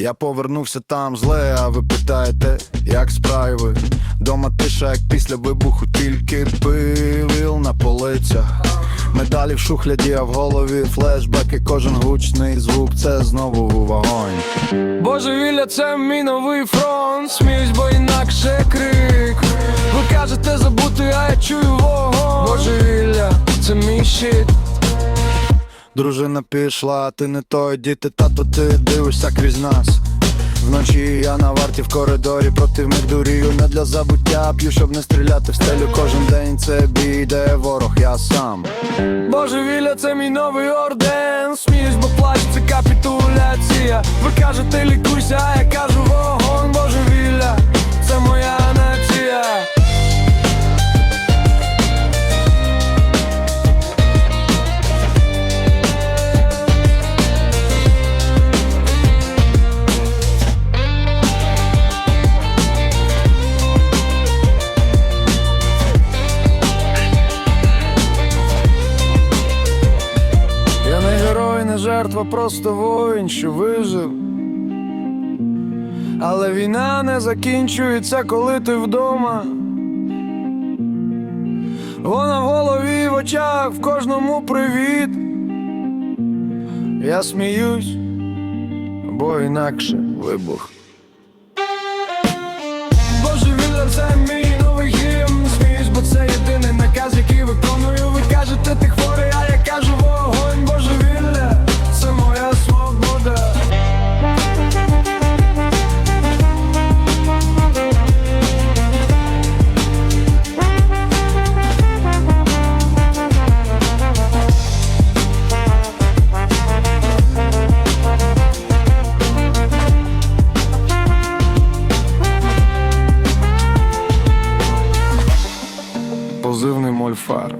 Я повернувся там зле, а ви питаєте, як справи? Дома тиша, як після вибуху, тільки пивіл на полицях. Медалі в шухляді, а в голові флешбеки, кожен гучний звук, це знову вогонь. Божевілля, це мій новий фронт. Сміюсь, бо інакше крик. Ви кажете забути, а я чую вогонь. Божевілля, це мій щит. Дружина пішла, ти не той, діти, тато, ти дивишся крізь нас. Вночі я на варті в коридорі противник дурію Не для забуття п'ю, щоб не стріляти в стелю Кожен день це бій, де ворог, я сам Божевілля, це мій новий орден. Сміюсь, бо плачу, це капітуляція. Ви кажете, лікуйся, а жертва, просто воїн, що вижив. Але війна не закінчується, коли ти вдома. Вона в голові, в очах, в кожному привіт. Я сміюсь, бо інакше вибух. Божевілля, це мій Позивний мольфар.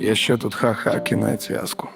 Я ще тут ха-ха, кінець зв'язку.